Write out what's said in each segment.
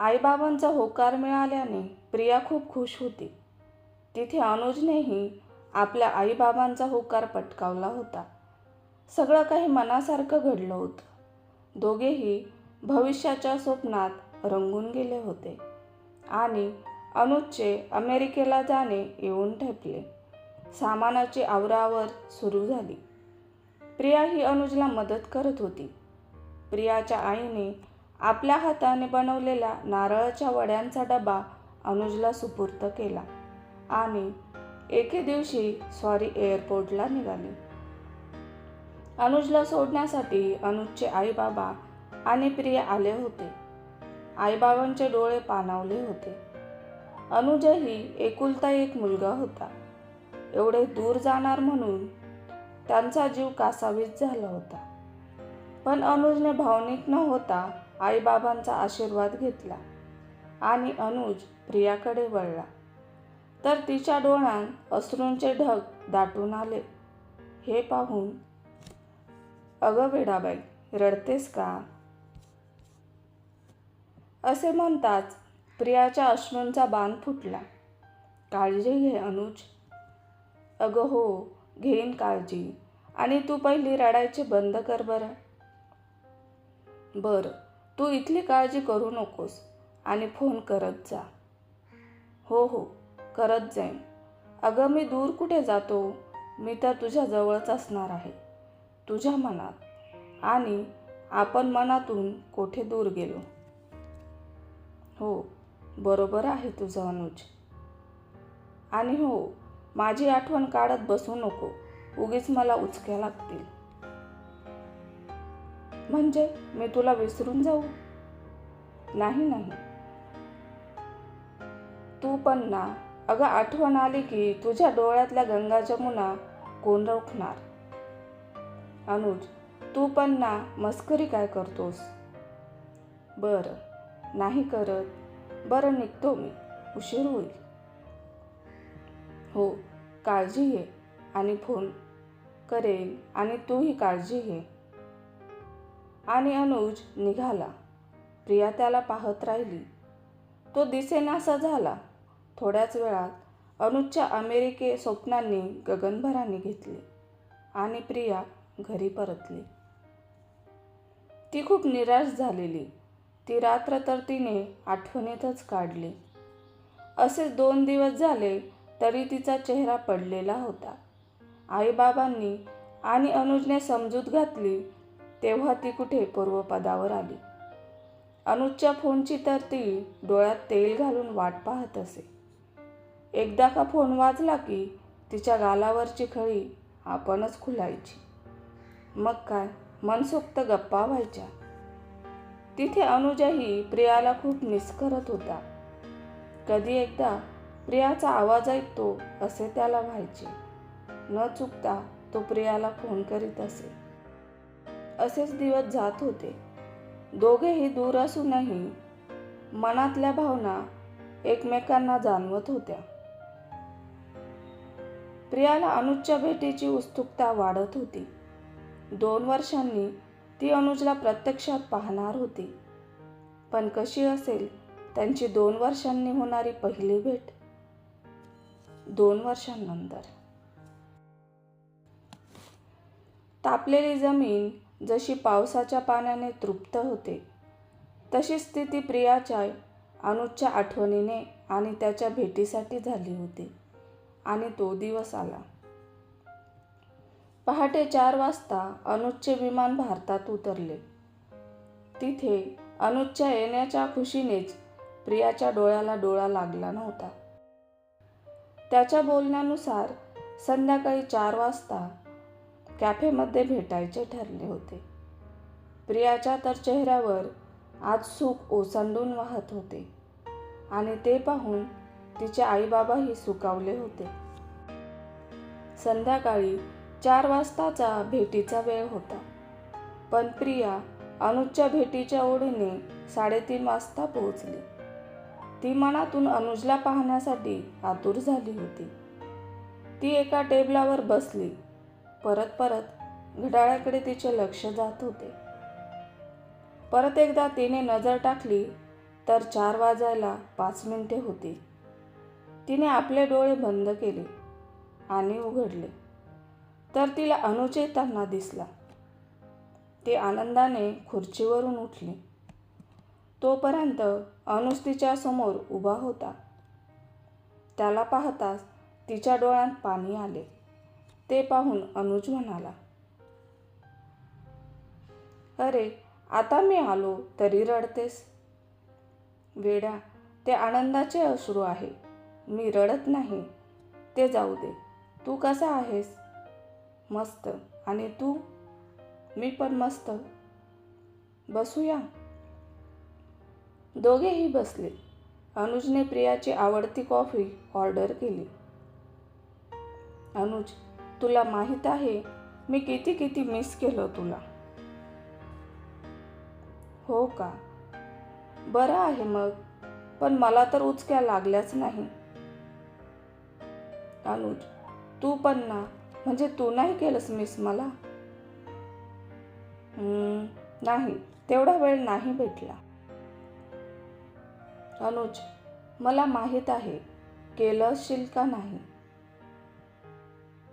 आईबाबांचा होकार मिळाल्याने प्रिया खूप खुश होती. तिथे अनुजनेही आपल्या आईबाबांचा होकार पटकावला होता. सगळं काही मनासारखं घडलं होतं. दोघेही भविष्याच्या स्वप्नात रंगून गेले होते आणि अनुजचे अमेरिकेला जाणे येऊन ठेपले. सामानाची आवरावर सुरू झाली. प्रिया ही अनुजला मदत करत होती. प्रियाच्या आईने आपल्या हाताने बनवलेल्या नारळाच्या वड्यांचा डबा अनुजला सुपूर्त केला आणि एके दिवशी स्वारी एअरपोर्टला निघाली. अनुजला सोडण्यासाठी अनुजचे आईबाबा आणि प्रिया आले होते. आईबाबांचे डोळे पाणावले होते. अनुजही एकुलता एक मुलगा होता. एवढे दूर जाणार म्हणून त्यांचा जीव कासावीस झाला होता. पण अनुजने भावनिक न होता आईबाबांचा आशीर्वाद घेतला आणि अनुज प्रियाकडे वळला. तर तिच्या डोळ्यात अश्रूंचे ढग दाटून आले. हे पाहून अगं वेडाबाई रडतेस का? असे म्हणताच प्रियाच्या अश्रूंचा बाण फुटला. काळजी घे अनुज. अगं हो घेईन काळजी आणि तू पहिली रडायचे बंद कर बरं. बरं. तू इथली काळजी करू नकोस आणि फोन करत जा. हो हो करत जाईन. अगं मी दूर कुठे जातो? मी तर तुझ्या जवळच असणार आहे. तुझ्या मनात. आणि आपण मनातून कोठे दूर गेलो? हो बरोबर आहे तुझं अनुज. आणि हो माझी आठवण काढत बसू नको. उगीच मला उचक्या लागतील. म्हणजे मी तुला विसरून जाऊ? नाही नाही. तू पण ना अगं आठवण आली की तुझ्या डोळ्यातल्या गंगा जमुना कोण रोखणार? अनुज तू पण ना मस्करी काय करतोस? बरं नाही करत. बरं निघतो मी. उशीर होईल. हो काळजी घे आणि फोन करेन आणि तूही काळजी घे. आणि अनुज निघाला. प्रिया त्याला पाहत राहिली. तो दिसेनासा झाला. थोड्याच वेळात अनुजच्या अमेरिके स्वप्नांनी गगनभराने घेतले आणि प्रिया घरी परतली. ती खूप निराश झालेली. ती रात्र तर तिने आठवणीतच काढली. असेच दोन दिवस झाले तरी तिचा चेहरा पडलेला होता. आईबाबांनी आणि अनुजने समजूत घातली तेव्हा ती कुठे पूर्वपदावर आली. अनुजच्या फोनची तर ती डोळ्यात तेल घालून वाट पाहत असे. एकदा का फोन वाजला की तिच्या गालावरची खळी आपणच खुलायची. मग काय मनसोक्त गप्पा व्हायच्या. तिथे अनुजही प्रियाला खूप मिस करत होता. कधी एकदा प्रियाचा आवाज ऐकतो असे त्याला व्हायचे. न चुकता तो प्रियाला फोन करीत असे. असेच दिवस जात होते. दोघेही दूर असूनही मनातल्या भावना एकमेकांना जाणवत होत्या. प्रियाला अनुजच्या भेटीची उत्सुकता वाढत होती. दोन वर्षांनी ती अनुजला प्रत्यक्षात पाहणार होती. पण कशी असेल त्यांची दोन वर्षांनी होणारी पहिली भेट? दोन वर्षांनंतर. तापलेली जमीन जशी पावसाच्या पाण्याने तृप्त होते तशी स्थिती प्रियाच्या अनुजच्या आठवणीने आणि त्याच्या भेटीसाठी झाली होती आणि तो दिवस आला. पहाटे चार वाजता अनुजचे विमान भारतात उतरले. तिथे अनुजच्या येण्याच्या खुशीनेच प्रियाच्या डोळ्याला डोळा लागला नव्हता. त्याच्या बोलण्यानुसार संध्याकाळी चार वाजता कॅफेमध्ये भेटायचे ठरले होते. प्रियाच्या तर चेहऱ्यावर आज सुख ओसंडून वाहत होते आणि ते पाहून तिचे आईबाबाही सुकावले होते. संध्याकाळी चार वाजताचा भेटीचा वेळ होता. पण प्रिया अनुजच्या भेटीच्या ओढीने साडेतीन वाजता पोहोचली. ती मनातून अनुजला पाहण्यासाठी आतुर झाली होती. ती एका टेबलावर बसली. परत परत घड्याळाकडे तिचे लक्ष जात होते. परत एकदा तिने नजर टाकली तर चार वाजायला पाच मिनिटे होती. तिने आपले डोळे बंद केले आणि उघडले. तर तिला अनुचेतांना दिसला. ती आनंदाने खुर्चीवरून उठली. तोपर्यंत अनुज तिच्या समोर उभा होता. त्याला पाहताच तिच्या डोळ्यात पाणी आले. ते पाहून अनुज म्हणाला अरे आता मी आलो तरी रडतेस. वेड्या ते आनंदाचे अश्रू आहे. मी रडत नाही. ते जाऊ दे. तू कसा आहेस? मस्त. आणि तू? मी पण मस्त. बसूया. दोघेही बसले. अनुजने प्रियाची आवडती कॉफी ऑर्डर केली. अनुज तुला माहीत आहे मी किती किती मिस केलं तुला. हो का? बरं आहे मग पण मला तर उचक्या लागल्याच नाही. अनुज तू पण ना म्हणजे तू नाही केलंस मिस मला? नाही तेवढा वेळ नाही भेटला. अनुज मला माहीत आहे केलं असशील का नाही?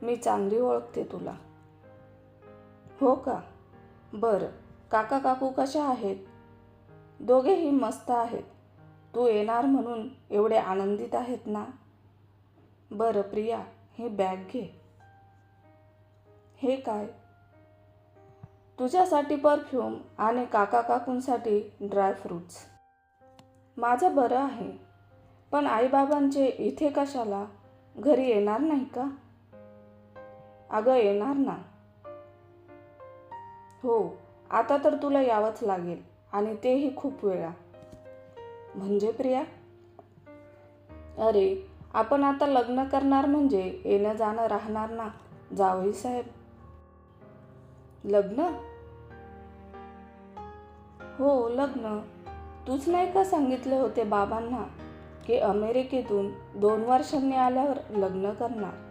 मी चांगली ओळखते तुला. हो का? बरं. काका काकू कशा आहेत? दोघेही मस्त आहेत. तू येणार म्हणून एवढे आनंदित आहेत ना? बरं प्रिया ही बॅग घे. हे काय? तुझ्यासाठी परफ्यूम आणि काका काकूंसाठी ड्रायफ्रूट्स माझं बरं आहे. पण आईबाबांचे इथे कशाला? घरी येणार नाही का? अगं येणार ना? हो आता तर तुला यावंच लागेल आणि तेही खूप वेळा. म्हणजे प्रिया? अरे आपण आता लग्न करणार म्हणजे येणं जाणं राहणार ना? जावई साहेब. लग्न? हो लग्न. तूच नाही का सांगितले होते बाबांना की अमेरिकेतून दोन वर्षांनी आल्यावर लग्न करणार?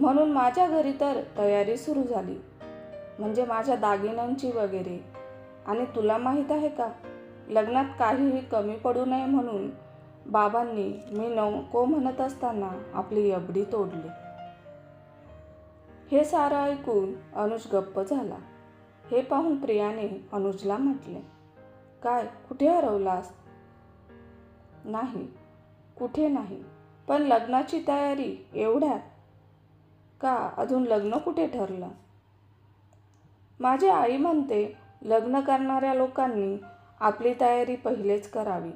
म्हणून माझ्या घरी तर तयारी सुरू झाली. म्हणजे माझ्या दागिन्यांची वगैरे. आणि तुला माहीत आहे का? लग्नात काहीही कमी पडू नये म्हणून बाबांनी मी नको म्हणत असताना आपली एबडी तोडली. हे सारं ऐकून अनुज गप्प झाला. हे पाहून प्रियाने अनुजला म्हटले काय कुठे हरवलास? नाही कुठे नाही. पण लग्नाची तयारी एवढ्यात का अजून लग्न कुठे ठरलं? माझी आई म्हणते लग्न करणाऱ्या लोकांनी आपली तयारी पहिलेच करावी.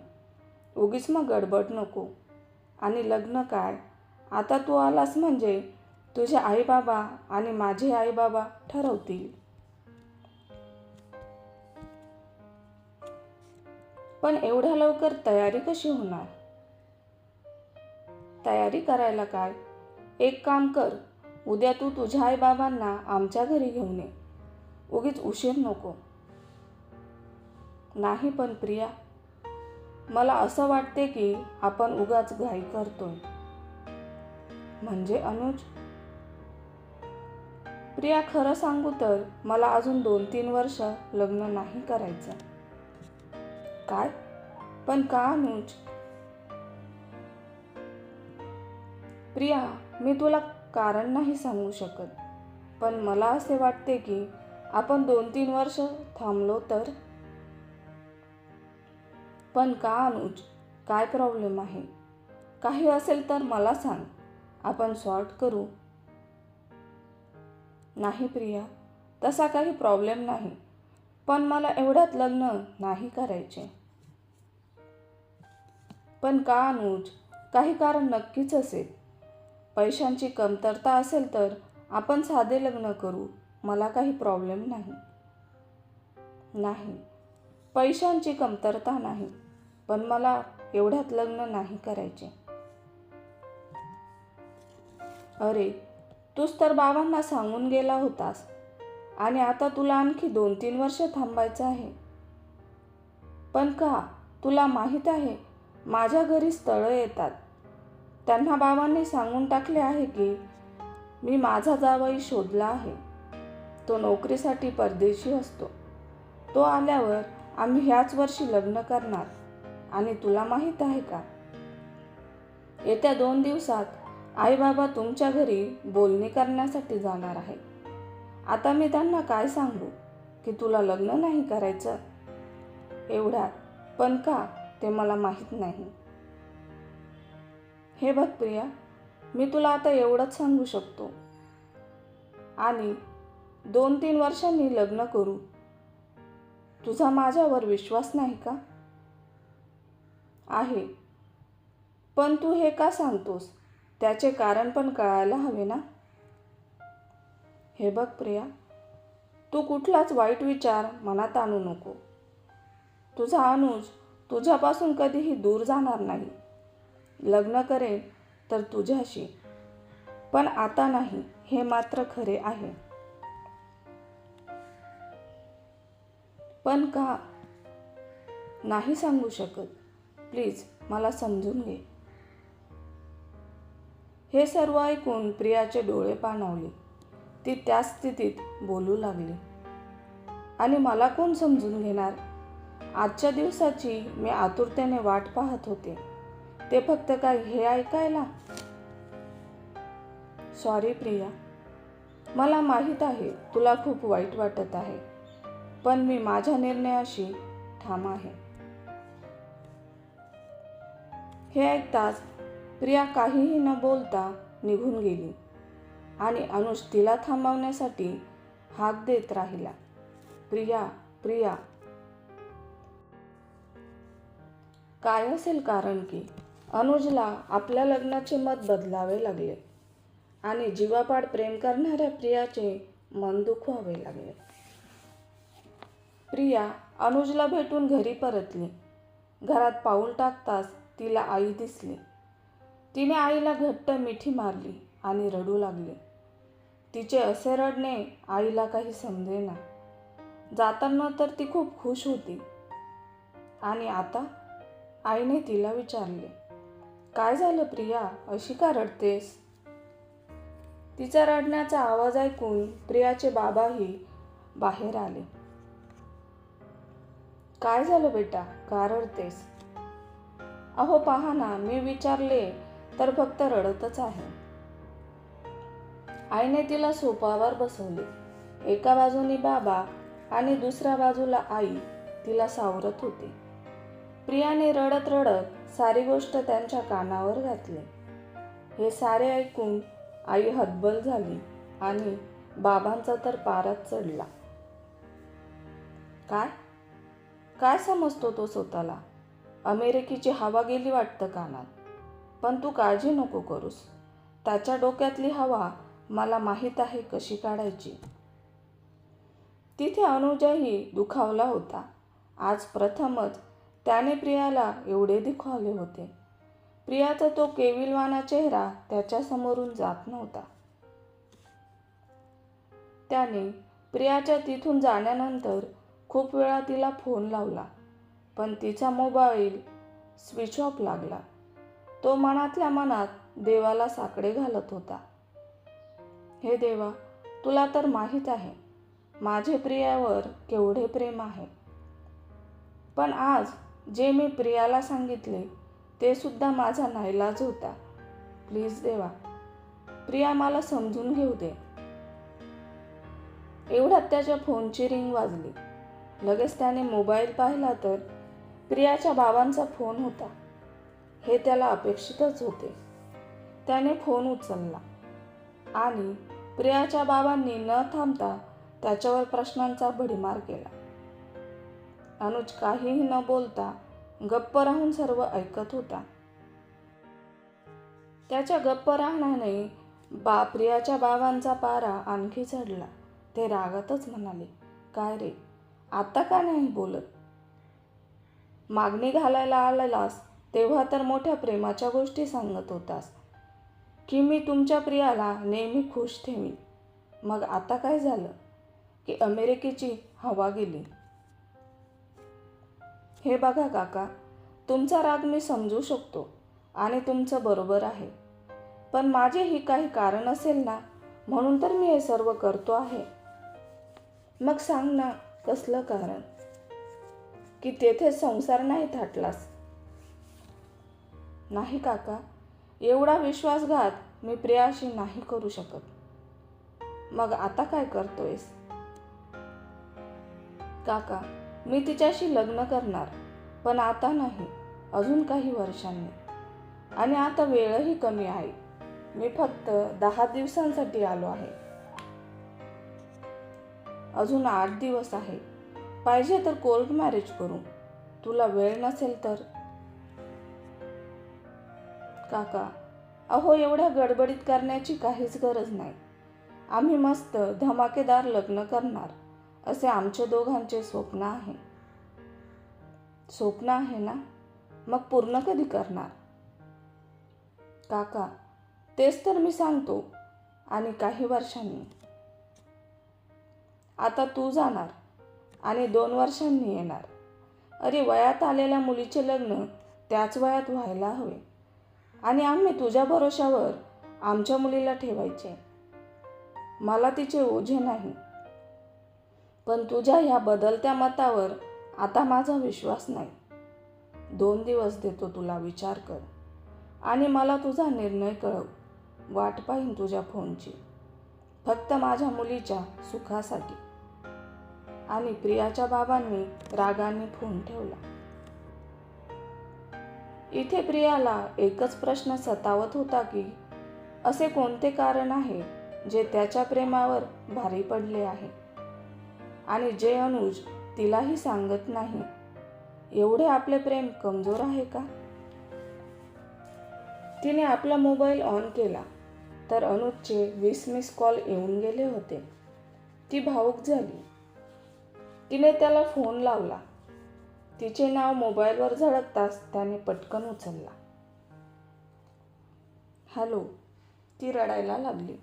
उगीच मग गडबड नको. आणि लग्न काय? आता तू आलास म्हणजे तुझे आईबाबा आणि माझे आईबाबा ठरवतील. पण एवढ्या लवकर तयारी कशी होणार? तयारी करायला काय? एक काम कर उद्या तू तुझ्या आईबाबांना आमच्या घरी घेऊन ये. उगीच उशीर नको. नाही पण प्रिया मला असं वाटते की आपण उगाच घाई करतोय. म्हणजे अनुज? प्रिया खरं सांगू तर मला अजून दोन तीन वर्ष लग्न नाही करायचं. काय? पण का अनुज? प्रिया मी तुला कारण नाही सांगू शकत. पण मला असे वाटते की आपण दोन तीन वर्ष थांबलो तर? पण का अनुज? काय प्रॉब्लेम आहे? काही असेल तर मला सांग. आपण सॉर्ट करू. नाही प्रिया तसा काही प्रॉब्लेम नाही. पण मला एवढ्यात लग्न नाही करायचे. पण का अनुज? काही कारण नक्कीच असेल. पैशांची कमतरता असेल तर आपण साधे लग्न करू. मला काही प्रॉब्लेम नाही. नाही. पैशांची कमतरता नाही. पण मला एवढ्यात लग्न नाही करायचे. अरे तूच तर बाबांना सांगून गेला होतास. आणि आता तुला आणखी दोन तीन वर्ष थांबायचं आहे. पण का? तुला माहीत आहे माझ्या घरी स्थळं येतात. त्यांना बाबांनी सांगून टाकले आहे की मी माझा जावई शोधला आहे. तो नोकरीसाठी परदेशी असतो. तो आल्यावर आम्ही ह्याच वर्षी लग्न करणार. आणि तुला माहीत आहे का? येत्या दोन दिवसात आई बाबा तुमच्या घरी बोलणी करण्यासाठी जाणार आहे आता मी त्यांना काय सांगू? की तुला लग्न नाही करायचं? एवढ्यात पण का ते मला माहीत नाही. हे बघ प्रिया मी तुला आता एवढंच सांगू शकतो. आणि दोन तीन वर्षांनी लग्न करू. तुझा माझ्यावर विश्वास नाही का? आहे. पण तू हे का सांगतोस? त्याचे कारण पण कळायला हवे ना? हे बघ प्रिया तू कुठलाच वाईट विचार मनात आणू नको. तुझा अनुज तुझ्यापासून कधीही दूर जाणार नाही. लग्न करेन तर तुझ्याशी. पण आता नाही हे मात्र खरे आहे. पण का? नाही सांगू शकत. प्लीज मला समजून घे. हे सर्व ऐकून प्रियाचे डोळे पाणावले. ती त्या स्थितीत बोलू लागली. आणि मला कोण समजून घेणार? आजच्या दिवसाची मी आतुरतेने वाट पाहत होते. ते फक्त काय हे ऐकायला? सॉरी प्रिया. मला माहीत आहे तुला खूप वाईट वाटत आहे पण मी माझ्या निर्णयाशी ठाम आहे. हे ऐकताच प्रिया काहीही न बोलता निघून गेली आणि अनुष तिला थांबवण्यासाठी हाक देत राहिला. प्रिया प्रिया. काय असेल कारण की? अनुजला आपल्या लग्नाचे मत बदलावे लागले आणि जीवापाड प्रेम करणाऱ्या प्रियाचे मन दुखवावे लागले. प्रिया अनुजला भेटून घरी परतली. घरात पाऊल टाकताच तिला आई दिसली. तिने आईला घट्ट मिठी मारली आणि रडू लागली. तिचे असे रडणे आईला काही समजेना जाताना तर ती खूप खुश होती. आणि आता आईने तिला विचारले काय झालं प्रिया? अशी का रडतेस? तिचा रडण्याचा आवाज ऐकून प्रियाचे बाबाही बाहेर आले. काय झालं बेटा? का रडतेस? अहो पहा ना मी विचारले तर फक्त रडतच आहे. आईने तिला सोपावर बसवले. एका बाजूने बाबा आणि दुसऱ्या बाजूला आई तिला सावरत होते. प्रियाने रडत रडत सारी गोष्ट त्यांच्या कानावर घातली. हे सारे ऐकून आई हतबल झाली आणि बाबांचा तर पारात चढला. काय? काय समजतो तो स्वतःला? अमेरिकेची हवा गेली वाटतं कानात. पण तू काळजी नको करूस. त्याच्या डोक्यातली हवा मला माहीत आहे कशी काढायची. तिथे अनुजाही दुखावला होता. आज प्रथमच त्याने प्रियाला एवढे दिखावले होते. प्रियाचा तो केविलवाना चेहरा त्याच्या समोरून जात नव्हता. त्याने प्रियाच्या तिथून जाण्यानंतर खूप वेळा तिला फोन लावला पण तिचा मोबाईल स्विच ऑफ लागला. तो मनातल्या मनात देवाला साकडे घालत होता. हे देवा तुला तर माहीत आहे माझे प्रियावर केवढे प्रेम आहे. पण आज जे मी प्रियाला सांगितले ते सुद्धा माझा नाईलाज होता. प्लीज देवा प्रिया मला समजून घेऊ दे. एवढ्यात त्याच्या फोनची रिंग वाजली. लगेच त्याने मोबाईल पाहिला तर प्रियाच्या बाबांचा फोन होता. हे त्याला अपेक्षितच होते. त्याने फोन उचलला. आणि प्रियाच्या बाबांनी न थांबता त्याच्यावर प्रश्नांचा भडीमार केला. अनुज काहीही न बोलता गप्प राहून सर्व ऐकत होता. त्याच्या गप्प राहण्याने बा प्रियाच्या बाबांचा पारा आणखी चढला. ते रागातच म्हणाले काय रे आता का नाही बोलत? मागणी घालायला आलेलास तेव्हा तर मोठ्या प्रेमाच्या गोष्टी सांगत होतास. की मी तुमच्या प्रियाला नेहमी खुश ठेवीन. मग आता काय झालं? की अमेरिकेची हवा गेली. हे बघा काका तुमचा राग मी समजू शकतो आणि तुमचं बरोबर आहे. पण माझे ही काही कारण असेल ना म्हणून तर मी हे सर्व करतो आहे. मग सांग ना कसलं कारण? की तेथे संसार नाही थाटलास? नाही काका एवढा विश्वासघात मी प्रियाशी नाही करू शकत. मग आता काय करतोयस? काका मी तिच्याशी लग्न करणार पण आता नाही अजून काही वर्षांनी. आणि आता वेळही कमी आहे. मी फक्त दहा दिवसांसाठी आलो आहे. अजून आठ दिवस आहे. पाहिजे तर कोर्ट मॅरेज करू. तुला वेळ नसेल तर. काका अहो एवढ्या गडबडीत करण्याची काहीच गरज नाही. आम्ही मस्त धमाकेदार लग्न करणार. असे आमच्या दोघांचे स्वप्न आहे. स्वप्न आहे ना? मग पूर्ण कधी करणार? काका तेच तर मी सांगतो आणि काही वर्षांनी. आता तू जाणार आणि दोन वर्षांनी येणार. अरे वयात आलेल्या मुलीचे लग्न त्याच वयात व्हायला हवे. आणि आम्ही तुझ्या भरोशावर आमच्या मुलीला ठेवायचे. मला तिचे ओझे नाही. पण तुझ्या ह्या बदलत्या मतावर आता माझा विश्वास नाही. दोन दिवस देतो तुला विचार कर. आणि मला तुझा निर्णय कळव. वाट पाहीन तुझ्या फोनची. फक्त माझ्या मुलीच्या सुखासाठी. आणि प्रियाच्या बाबांनी रागाने फोन ठेवला. इथे प्रियाला एकच प्रश्न सतावत होता की असे कोणते कारण आहे जे त्याच्या प्रेमावर भारी पडले आहे? आणि जे अनुज तिलाही सांगत नाही. एवढे आपले प्रेम कमजोर आहे का? तिने आपला मोबाईल ऑन केला तर अनुजचे वीस मिस कॉल येऊन गेले होते. ती भावूक झाली. तिने त्याला फोन लावला. तिचे नाव मोबाईलवर झळकताच त्याने पटकन उचलला. हॅलो ती रडायला लागली.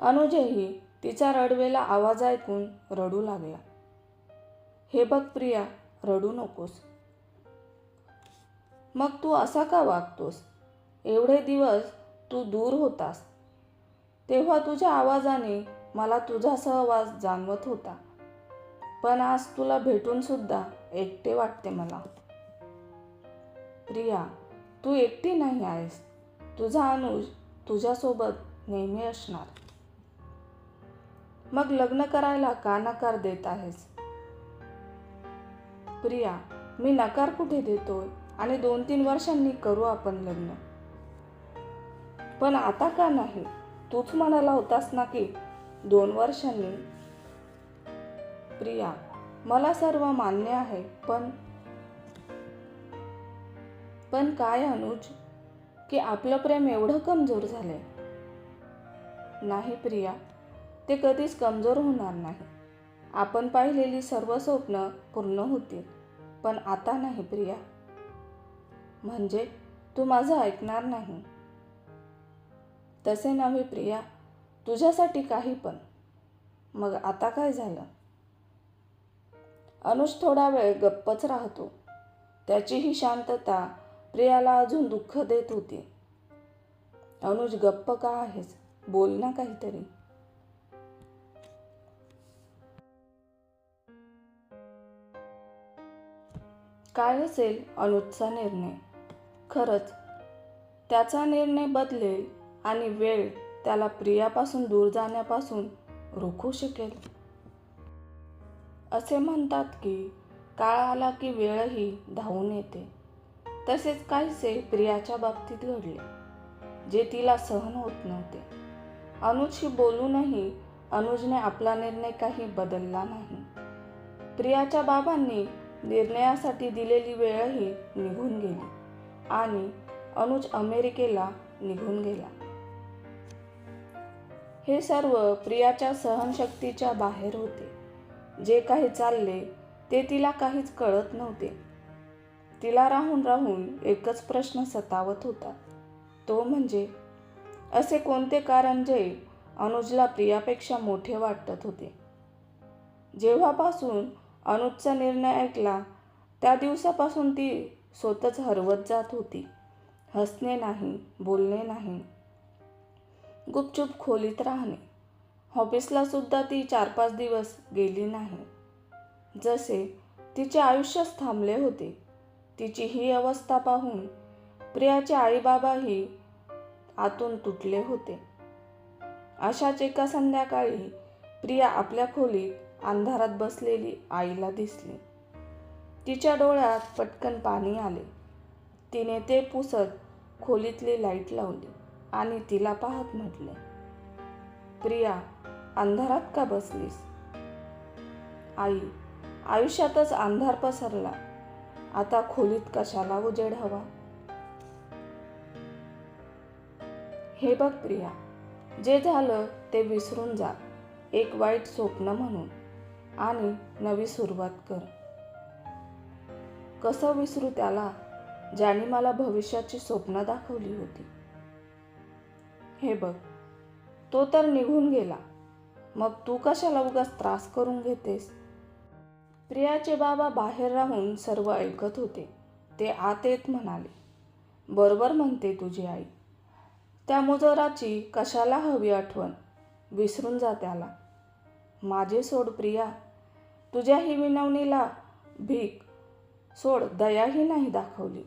अनुजही तिचा रडवेला आवाज ऐकून रडू लागला. हे बघ प्रिया रडू नकोस. मग तू असा का वागतोस? एवढे दिवस तू दूर होतास. तेव्हा तुझ्या आवाजाने मला तुझा सहवास जाणवत होता. पण आज तुला भेटून सुद्धा एकटे वाटते मला. प्रिया तू एकटी नाही आहेस. तुझा अनुज तुझ्यासोबत नेहमी असणार. मग लग्न करायला का नकार देत आहेस? प्रिया मी नकार कुठे देतोय? आणि दोन तीन वर्षांनी करू आपण लग्न. पण आता का नाही? तूच म्हणाला होतास ना की दोन वर्षांनी. प्रिया मला सर्व मान्य आहे पण पण काय अनुज? की आपलं प्रेम एवढं कमजोर झालंय? नाही प्रिया ते कधीच कमजोर होणार नाही. आपण पाहिलेली सर्व स्वप्न पूर्ण होतील पण आता नाही प्रिया. म्हणजे तू माझं ऐकणार नाही. तसे नव्हे प्रिया तुझ्यासाठी काही पण. मग आता काय झालं? अनुज थोडा वेळ गप्पच राहतो. त्याची ही शांतता प्रियाला अजून दुःख देत होती. अनुज गप्प का आहेस? बोल ना काहीतरी. काय असेल अनुजचा निर्णय? खरंच त्याचा निर्णय बदलेल आणि वेळ त्याला प्रियापासून दूर जाण्यापासून रोखू शकेल. असे म्हणतात की काळ आला की वेळही धावून येते. तसेच काहीसे प्रियाच्या बाबतीत घडले जे तिला सहन होत नव्हते. अनुजशी बोलूनही अनुजने आपला निर्णय काही बदलला नाही. प्रियाच्या बाबांनी निर्णयासाठी दिलेली वेळही निघून गेली आणि अनुज अमेरिकेला निघून गेला. हे सर्व प्रियाच्या सहनशक्तीच्या बाहेर होते. जे काही चालले ते तिला काहीच कळत नव्हते. तिला राहून राहून एकच प्रश्न सतावत होता. तो म्हणजे असे कोणते कारण जे अनुजला प्रियापेक्षा मोठे वाटत होते? जेव्हापासून अनुजचा निर्णय ऐकला. त्या दिवसापासून ती स्वतःच हरवत जात होती. हसणे नाही बोलणे नाही. गुपचूप खोलीत राहणे. ऑफिसला सुद्धा ती चार पाच दिवस गेली नाही. जसे तिचे आयुष्यच थांबले होते तिची ही अवस्था पाहून प्रियाचे आईबाबाही आतून तुटले होते. अशाच एका संध्याकाळी प्रिया आपल्या खोलीत अंधारात बसलेली आईला दिसली. तिच्या डोळ्यात पटकन पाणी आले. तिने ते पुसत खोलीतली लाइट लावली आणि तिला पाहत म्हटले प्रिया अंधारात का बसलीस? आई आयुष्यातच अंधार पसरला. आता खोलीत कशाला उजेड हवा? हे बघ प्रिया जे झालं ते विसरून जा. एक वाईट स्वप्न म्हणून. आणि नवी सुरुवात कर. कसं विसरू त्याला ज्याने मला भविष्याची स्वप्न दाखवली होती? हे बघ तो तर निघून गेला. मग तू कशाला उगाच त्रास करून घेतेस? प्रियाचे बाबा बाहेर राहून सर्व ऐकत होते. ते आत येत म्हणाले बरोबर म्हणते तुझी आई. त्या मुजोराची कशाला हवी आठवण? विसरून जा त्याला. माझे सोड प्रिया. तुझ्याही विनवणीला भीक. सोड दयाही नाही दाखवली.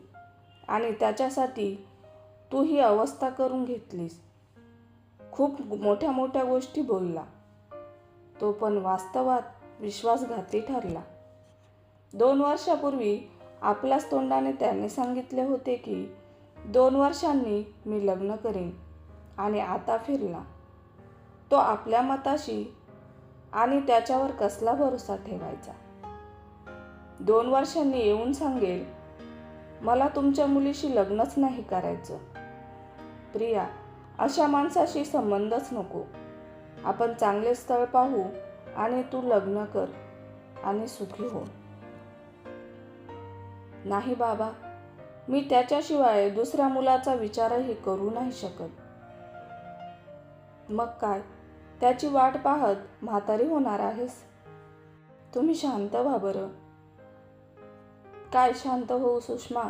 आणि त्याच्यासाठी तू ही अवस्था करून घेतलीस. खूप मोठ्या मोठ्या गोष्टी बोलला. तो पण वास्तवात विश्वासघाती ठरला. दोन वर्षापूर्वी आपल्याच तोंडाने त्याने सांगितले होते की दोन वर्षांनी मी लग्न करेन आणि आता फिरला. तो आपल्या मताशी आणि त्याच्यावर कसला भरोसा ठेवायचा? दोन वर्षांनी येऊन सांगेल मला तुमच्या मुलीशी लग्नच नाही करायचं. प्रिया अशा माणसाशी संबंधच नको. आपण चांगले स्थळ पाहू आणि तू लग्न कर आणि सुखी हो. नाही बाबा मी त्याच्याशिवाय दुसऱ्या मुलाचा विचारही करू नाही शकत. मग काय? त्याची वाट पाहत म्हातारी होणार आहेस. तुम्ही शांत व्हा बरं. काय शांत होऊ सुषमा?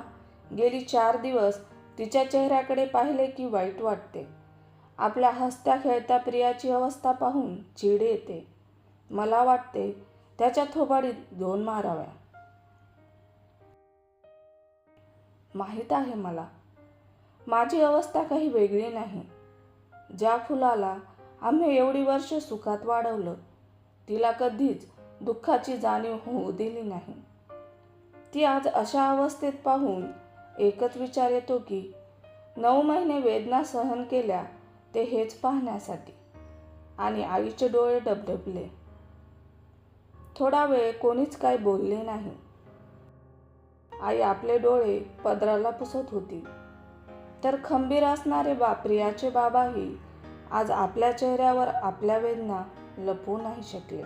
गेली चार दिवस तिच्या चेहऱ्याकडे पाहिले की वाईट वाटते. आपल्या हसत्या खेळत्या प्रियाची अवस्था पाहून चिड येते. मला वाटते त्याच्या थोबाडीत दोन माराव्या. माहीत आहे मला. माझी अवस्था काही वेगळी नाही. ज्या फुलाला आम्ही एवढी वर्ष सुखात वाढवलं. तिला कधीच दुःखाची जाणीव होऊ दिली नाही. ती आज अशा अवस्थेत पाहून एकच विचार येतो की नऊ महिने वेदना सहन केल्या ते हेच पाहण्यासाठी. आणि आईचे डोळे डबडबले. थोडा वेळ कोणीच काय बोलले नाही. आई आपले डोळे पदराला पुसत होती. तर खंबीर असणारे बा प्रियाचे बाबाही आज आपल्या चेहऱ्यावर आपल्या वेदना लपवू नाही शकले.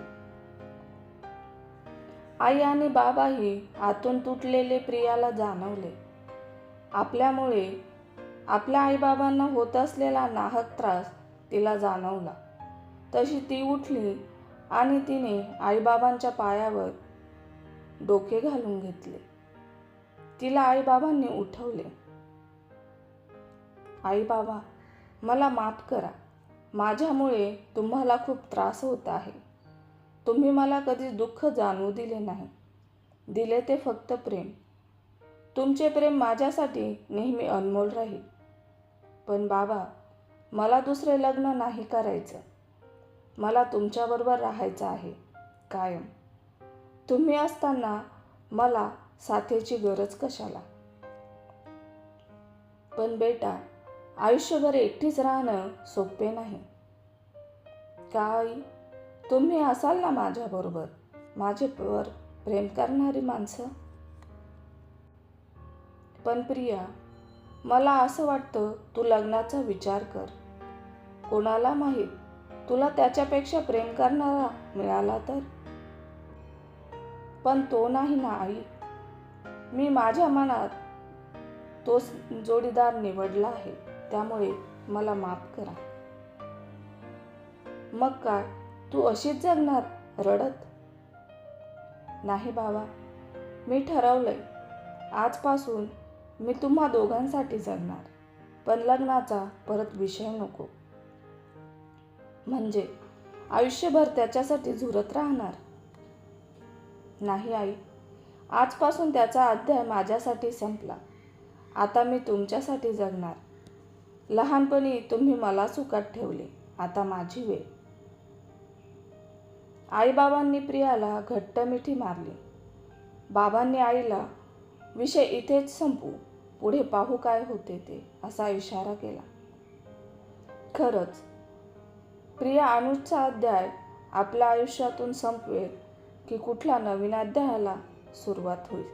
आई आणि बाबाही आतून तुटलेले प्रियाला जाणवले. आपल्यामुळे आपल्या आईबाबांना होत असलेला नाहक त्रास तिला जाणवला. तशी ती उठली आणि तिने आईबाबांच्या पायावर डोके घालून घेतले. तिला आईबाबांनी उठवले. आई बाबा मला माफ करा. माझ्यामुळे तुम्हाला खूप त्रास होत आहे. तुम्ही मला कधीच दुःख जाणवू दिले नाही. दिले ते फक्त प्रेम. तुमचे प्रेम माझ्यासाठी नेहमी अनमोल राहील. पण बाबा मला दुसरे लग्न नाही करायचं. मला तुमच्याबरोबर राहायचं आहे कायम. तुम्ही असताना मला साथीची गरज कशाला? पण बेटा आयुष्यभर एकटीच राहणं सोपे नाही. काय? तुम्ही असाल ना माझ्याबरोबर. माझ्यावर वर प्रेम करणारी माणसं. पण प्रिया मला असं वाटतं तू लग्नाचा विचार कर. कोणाला माहीत? तुला त्याच्यापेक्षा प्रेम करणारा मिळाला तर? पण तो नाही ना आई. मी माझ्या मनात तोच जोडीदार निवडला आहे. त्यामुळे मला माफ करा. मग काय? तू अशीच जगणार? रडत? नाही बाबा मी ठरवलंय. आजपासून मी तुम्हा दोघांसाठी जगणार. पण लग्नाचा परत विषय नको. म्हणजे आयुष्यभर त्याच्यासाठी झुरत राहणार? नाही आई आजपासून त्याचा अध्याय माझ्यासाठी संपला. आता मी तुमच्यासाठी जगणार. लहानपणी तुम्ही मला सुखात ठेवले. आता माझी वेळ. आईबाबांनी प्रियाला घट्ट मिठी मारली. बाबांनी आईला विषय इथेच संपू पुढे पाहू काय होते ते असा इशारा केला. खरंच प्रिया अनुजचा अध्याय आपल्या आयुष्यातून संपवेल की कुठल्या नवीन अध्यायाला सुरुवात होईल.